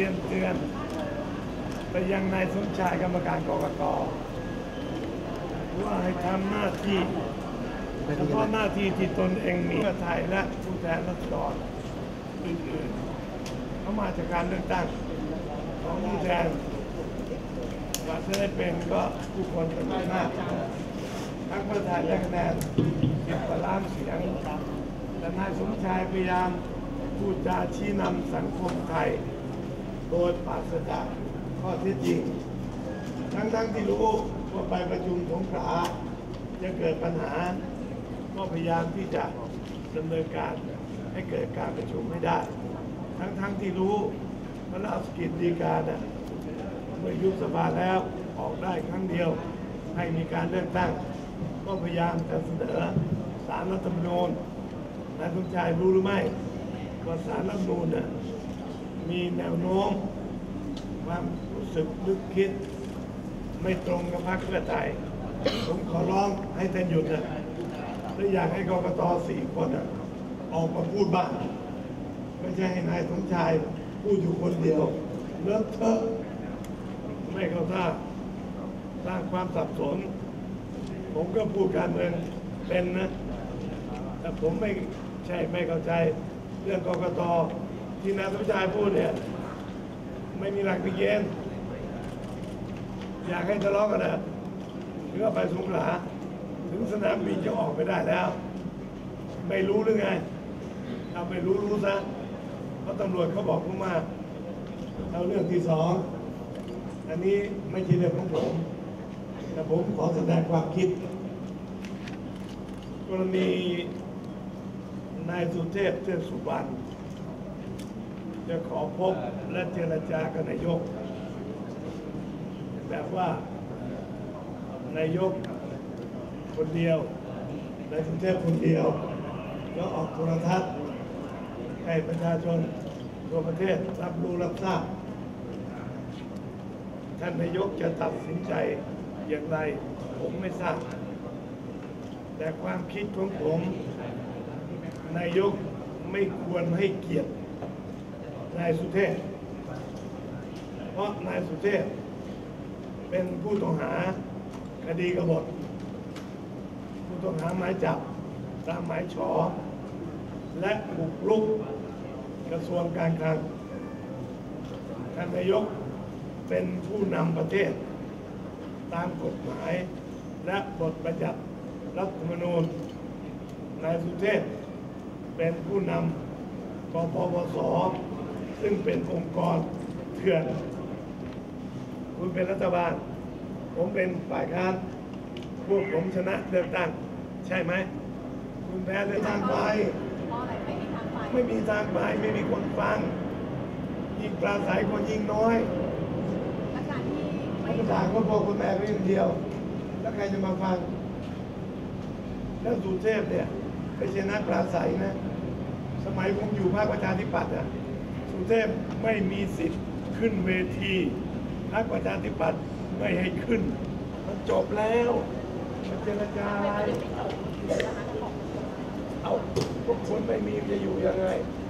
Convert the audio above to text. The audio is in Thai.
รียนเตือนไปยังนายสมชายกรรมการกรกตว่าให้ทำหน้าที่เฉพาะหน้าที่ที่ตนเองมีเพื่อไทยและผู้แทนรัษฎรอื่นๆเขามาจากการเลือกตั้งของผู้แทนกว่าจะได้เป็นก็ผู้คนเป็นมากทั้งเพื่อไทยและคะแนนสิบกว่าล้านเสียงแต่นายสมชายพยายามพูดจาชี้นำสังคมไทย โดยปราศจากข้อเท็จจริง ทั้งๆที่รู้ว่าไปประชุมสงขลาจะเกิดปัญหา ก็พยายามที่จะดำเนินการให้เกิดการประชุมให้ได้ ทั้งๆที่รู้ว่าราชกิจดีการน่ะเมื่อยุบสภาแล้วออกได้ครั้งเดียวให้มีการเลือกตั้ง ก็พยายามจะเสนอสารรัฐธรรมนูญนายสมชายรู้หรือไม่ว่าสารรัฐธรรมนูญน่ะ มีแนวโน้มความรู้สึกนึกคิด ไม่ตรงกับพรรคเพื่อไทย ผมขอร้องให้ท่านหยุดนะและอยากให้กรกตสี่คนออกมาพูดบ้าง ไม่ใช่ให้นายสมชายพูดอยู่คนเดียวเลอะเทอะไม่เข้าท่าสร้างความสับสน ผมก็พูดการเมืองเป็นนะ แต่ผมไม่ใช่ไม่เข้าใจเรื่องกรกต ที่นายสมชายพูดเนี่ย ไม่มีหลักมีเกณฑ์อยากให้ทะเลาะกันนะหรือว่าไปสงขลาถึงสนามบินจะออกไปได้แล้ว ไม่รู้หรือไงถ้าไม่รู้รู้ซะเพราะตำรวจเขาบอกผมมาเอาเรื่องที่สองอันนี้ไม่ใช่เรื่องของผม แต่ผมขอแสดงความคิด กรณีนายสุเทพเทือกสุบรรณ จะขอพบและเจรจากับนายก แบบว่านายกคนเดียวในายสุเทพคนเดียวก็ออกโทรทัศน์ให้ประชาชนทั่วประเทศรับรู้รับทราบ ท่านนายกจะตัดสินใจอย่างไร ผมไม่ทราบ แต่ความคิดของผม นายกไม่ควรให้เกียรติ นายสุเทพ เพราะนายสุเทพ เป็นผู้ต้องหาคดีกบฏผู้ต้องหาหมายจับตามหมายฉอและบุกรุกกระทรวงการคลังท่านนายกเป็นผู้นำประเทศ ตามกฎหมาย และบทบัญญัติรัฐธรรมนูญนายสุเทพเป็นผู้นำกปปส ซึ่งเป็นองค์กรเถื่อน คุณเป็นรัฐบาล ผมเป็นฝ่ายค้านพวกผมชนะเลือกตั้ง ใช่ไหม คุณแพ้เลือกตั้งไป เพราะอะไรไม่มีทางไปไม่มีทางไปไม่มีคนฟัง ยิงปราศัยคนยิงน้อยและการที่รัไม่ฐบาลก็พอคนแม่เพียงเดียว แล้วใครจะมาฟัง แล้วสุเทพเนี่ยไม่ใช่นักปราศัยนะ สมัยผมอยู่ภาคประชาธิปัตย์อะ สุเทพไม่มีสิทธิ์ขึ้นเวทีพรรคประชาธิปัตย์ไม่ให้ขึ้น มันจบแล้วมันเจรจาอะไร เอาพวกคนไม่มีจะอยู่ยังไงแ